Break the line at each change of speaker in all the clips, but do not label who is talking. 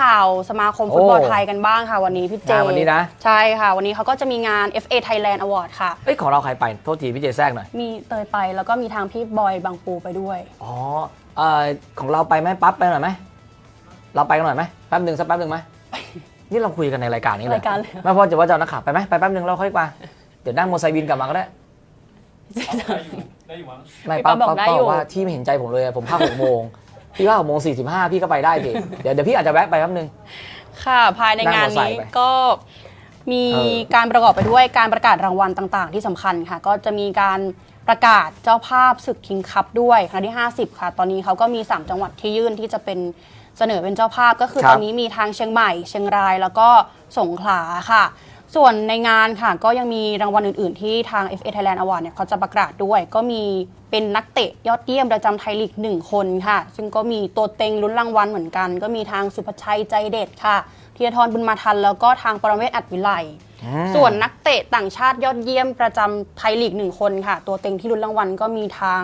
ข่าวสมาคมฟุตบอล
โอ้
ไทยกันบ้างค่ะวันนี้พี่เจ
งานวันนี้นะ
ใช่ค่ะ วันนี้เขาก็จะมีงาน FA Thailand Award ค่ะ
เอ้ยของเราใครไปโทษทีพี่เจแทรกหน่อย
มีเตยไปแล้วก็มีทางพี่บอยบางปูไปด้วย
อ๋อเอ่อของเราไปไหมปั๊บไปหน่อยไหมเราไปกันหน่อยไหมแป๊บหนึ่งสักแป๊บหนึ่งไหมนี่เราคุยกันในรายการนี้เลย
รายการเลย
ไม่พอจะว่าจะเอานักข่าวไปไหมไปแป๊บหนึ่งเราค่อยมาเดี๋ยวนั่งมอเตอร์ไซค์บินกลับมาก็ได้
ได้อยู่มั้ง
ไม่
พี่
ปั๊
ปั๊
บบ
บอก
ปั๊บ
ได้
ปั๊บ
อยู่
บอกว่าที่ไม่เห็นใจผมเลยอะผมพาหกโมง พี่ว่าหกโมงสี่สิบห้าพี่ก็ไปได้สิเดี๋ยวเดี๋ยวพี่อาจจะแวะไปแป๊บหนึง
ค่ะภายในงาน
นั่งมอเตอร์ไซ
นี้
ค์ไป
ก็มี
เออ
การประกอบไปด้วยการประกาศรางวัลต่างๆ ที่สำคัญค่ะ ก็จะมีการประกาศเจ้าภาพศึกคิงคัพด้วยครั้งที่ 50 ค่ะ ตอนนี้เขาก็มี 3 จังหวัดที่ยื่นที่จะเป็นเสนอเป็นเจ้าภาพก็คือ
ครับ
ตอนนี้มีทางเชียงใหม่ เชียงรายแล้วก็สงขลาค่ะ ส่วนในงานค่ะก็ยังมีรางวัลอื่น ๆ ที่ทาง FA Thailand Award เนี่ยเขาจะประกาศด้วย ก็มีเป็นนักเตะยอดเยี่ยมประจำไทยลีกหนึ่งคนค่ะ ซึ่งก็มีตัวเต็งลุ้นรางวัลเหมือนกัน ก็มีทางสุภชัยใจเด็ดค่ะธีรทรบุญมาทัน แล้วก็ทางปรเมศอัดวิไลส่วนนักเตะต่างชาติยอดเยี่ยมประจำไทยลีกหนึ่งคนค่ะ ตัวเต็งที่ลุ้นรางวัลก็มีทาง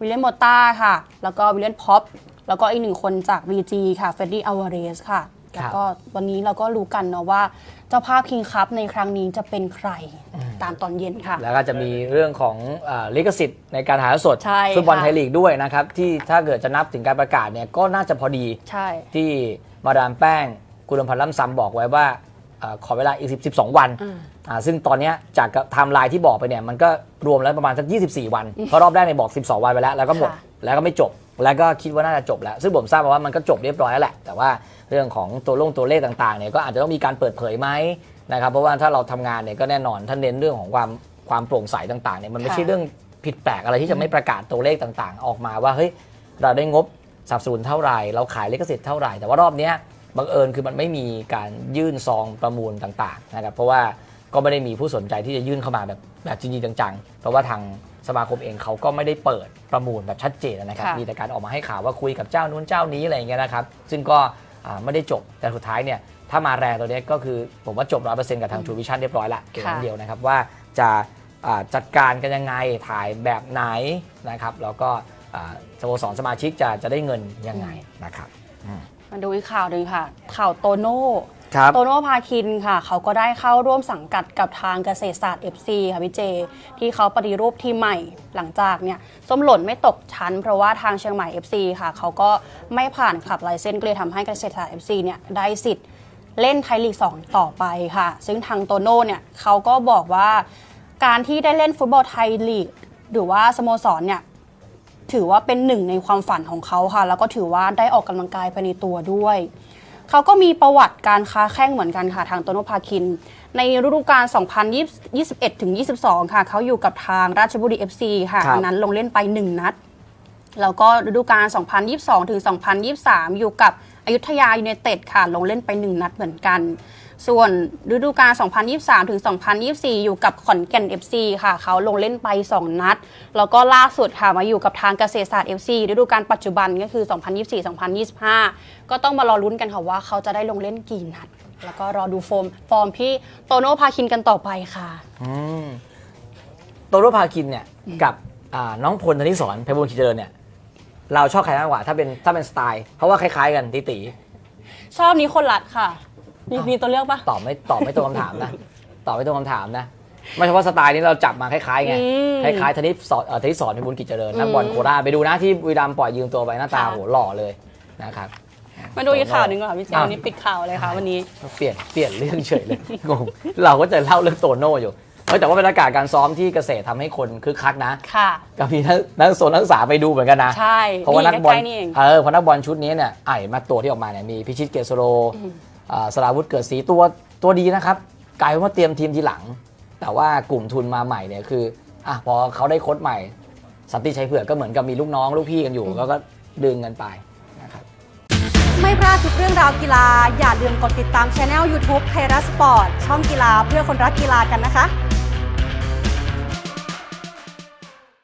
วิลเลียมมอต้าค่ะ แล้วก็วิลเลียมพ็อปแล้วก็อีกหนึ่งคนจาก VG ค่ะเฟรดดี้อ v วาเรสค่ะ แล้วก็วันนี้เราก็รู้กันเนาะว่า เจ้าภาพคิงคัพในครั้งนี้จะเป็นใครตามตอนเย็นค่ะ
แล้วก็จะมีเรื่องของอ่าลิขสิทธิ์ในการถ่ายทอดสด
ใช่
ฟุตบอล
ค่ะ
ไทยลีกด้วยนะครับ ที่ถ้าเกิดจะนับถึงการประกาศเนี่ยก็น่าจะพอดี
ใช่
ที่มาดามแป้งคุณลำพันธ์ล่ำซ้ำบอกไว้ว่าเออขอเวลาอีก10 12วัน
อืม
อ่าซึ่งตอนเนี้ยจากไทม์ไลน์ที่บอกไปเนี่ยมันก็รวมแล้วประมาณสัก 24 วัน เพราะรอบแรกเนี่ยบอก 12 วันไปแล้ว แล้วก็หมด
ค่ะ
แล้วก็ไม่จบ แล้วก็คิดว่าน่าจะจบแล้ว ซึ่งผมทราบมาว่ามันก็จบเรียบร้อยแล้วแหละ แต่ว่า เรื่องของตัวลงตัวเลขต่างๆเนี่ยก็อาจจะต้องมีการเปิดเผยไหมนะครับเพราะว่าถ้าเราทำงานเนี่ยก็แน่นอนท่านเน้นเรื่องของความความโปร่งใสต่างๆเนี่ยมันไม่ใช่
ค่ะ
เรื่องผิดแปลกอะไรที่จะไม่ประกาศตัวเลขต่างๆ ออกมาว่าเฮ้ยเราได้งบสนับสนุนเท่าไหร่เราขายลิขสิทธิ์เท่าไหร่ แต่ว่ารอบเนี้ยบังเอิญคือมันไม่มีการยื่นซองประมูลต่างๆนะครับเพราะว่าก็ไม่ได้มีผู้สนใจที่จะยื่นเข้ามาแบบแบบจริงๆจังๆ เพราะว่าทางสมาคมเองเขาก็ไม่ได้เปิดประมูลแบบชัดเจนนะครับ
ค่ะ
มีแต่การออกมาให้ข่าวว่าคุยกับเจ้านู้นเจ้านี้อะไรอย่างเงี้ยนะครับซึ่งก็อ่า ไม่ได้จบแต่สุดท้ายเนี่ยถ้ามาแรงตัวเนี้ยก็คือผมว่าจบร้อยเปอร์เซ็นต์กับทางทูวิชั่นเรียบร้อยละเพียงนั้นเดียวนะครับว่าจะอ่าจัดการกันยังไงถ่ายแบบไหนนะครับแล้วก็อ่าสโมสรสมาชิกจะจะได้เงินยังไงนะครับ
มาดูอีกข่าวหนึ่งค่ะ ข่าวโตโน่
ครับ
โตโน่พาคินค่ะ เขาก็ได้เข้าร่วมสังกัดกับทางเกษตรศาสตร์ FC ค่ะพี่เจ ที่เขาปฏิรูปทีมใหม่หลังจากเนี่ยส้มหล่นไม่ตกชั้น เพราะว่าทางเชียงใหม่ FC ค่ะ เขาก็ไม่ผ่านขับไลเซนก็เลยทำให้เกษตรศาสตร์ FC เนี่ยได้สิทธิ์เล่นไทยลีก 2 ต่อไปค่ะ ซึ่งทางโตโน่เนี่ยเขาก็บอกว่าการที่ได้เล่นฟุตบอลไทยลีก หรือว่าสโมสรเนี่ยถือว่าเป็นหนึ่งในความฝันของเขาค่ะ แล้วก็ถือว่าได้ออกกำลังกายไปในตัวด้วย เขาก็มีประวัติการค้าแข้งเหมือนกันค่ะทางโตโนพาคิน ในฤดูกาล 2021ถึง22 ค่ะ เขาอยู่กับทางราชบุรี FC ค่ะ
ครับ
อันนั้นลงเล่นไป 1 นัด แล้วก็ฤดูกาล 2022ถึง2023 อยู่กับอยุธยายูเนเต็ดค่ะ ลงเล่นไป 1 นัดเหมือนกัน ส่วนฤดูกาล 2023 ถึง 2024 อยู่กับขอนแก่น FC ค่ะ เขาลงเล่นไป 2 นัด แล้วก็ล่าสุดค่ะ มาอยู่กับทางเกษตรศาสตร์ FC ฤดูกาลปัจจุบันก็คือ 2024-2025 ก็ต้องมารอลุ้นกันค่ะว่าเขาจะได้ลงเล่นกี่นัด แล้วก็รอดูฟอร์มฟอร์มพี่โตโน่พาคินกันต่อไปค่ะ
อืมโตโรพาคินเนี่ยกับอ่าน้องพลธนิสรไพบูลย์ขีเจริญเนี่ยเราชอบใครมากกว่าถ้าเป็นถ้าเป็นสไตล์เพราะว่าคล้ายๆกันตีตี
ชอบนี้คนรัดค่ะ มีมีตัวเลือกปะ
ตอบไม่ตอบไม่ตรงคำถามนะ ตอบไม่ตรงคำถามนะ ไม่ใช่ว่าสไตล์นี้เราจับมาคล้ายๆไง
อืม
คล้ายๆธนิสสอนเอ่อธนิสสอนไพบูลย์กิจเจริญนักบอลโคราชไปดูนะที่บุรีรัมย์ปล่อยยืมตัวไปหน้าตา
ค่ะ
โหหล่อเลยนะครับ
มาดูอีกข่าวหนึ่งก่อนค่ะพี่เจ
อ้าว
วันนี้ปิดข่าวเลยค่ะวันนี้
เปลี่ยนเปลี่ยนเรื่องเฉยเลย งงเราก็จะเล่าเรื่องโตโน่อยู่เฮ้ยแต่ว่าบรรยากาศการซ้อมที่เกษตรทำให้คนคึกคักนะ
ค่ะ
ก็มีนักนักโซนนักศึกษาไปดูเหมือนกันนะ
ใช่
เพราะว่านักบอล
ใกล้ๆนี่เอง
เออเพราะนักบอลชุดนี้เนี่ยไอ้มาตัวที่ออกมาเนี่ยมีพิชิตเกษโรอ่า สราวุธเกิดศรีตัวตัวดีนะครับกลายเป็นว่าเตรียมทีมทีหลัง แต่ว่ากลุ่มทุนมาใหม่เนี่ยคืออะพอเขาได้โค้ชใหม่สันติชัยเผือกก็เหมือนกับมีลูกน้องลูกพี่กันอยู่แล้วก็ดึงกันไปนะครับ
ไม่พลาดทุกเรื่องราวกีฬา อย่าลืมกดติดตามช anel YouTube ไทยรัฐสปอร์ตช่องกีฬาเพื่อคนรักกีฬากันนะคะ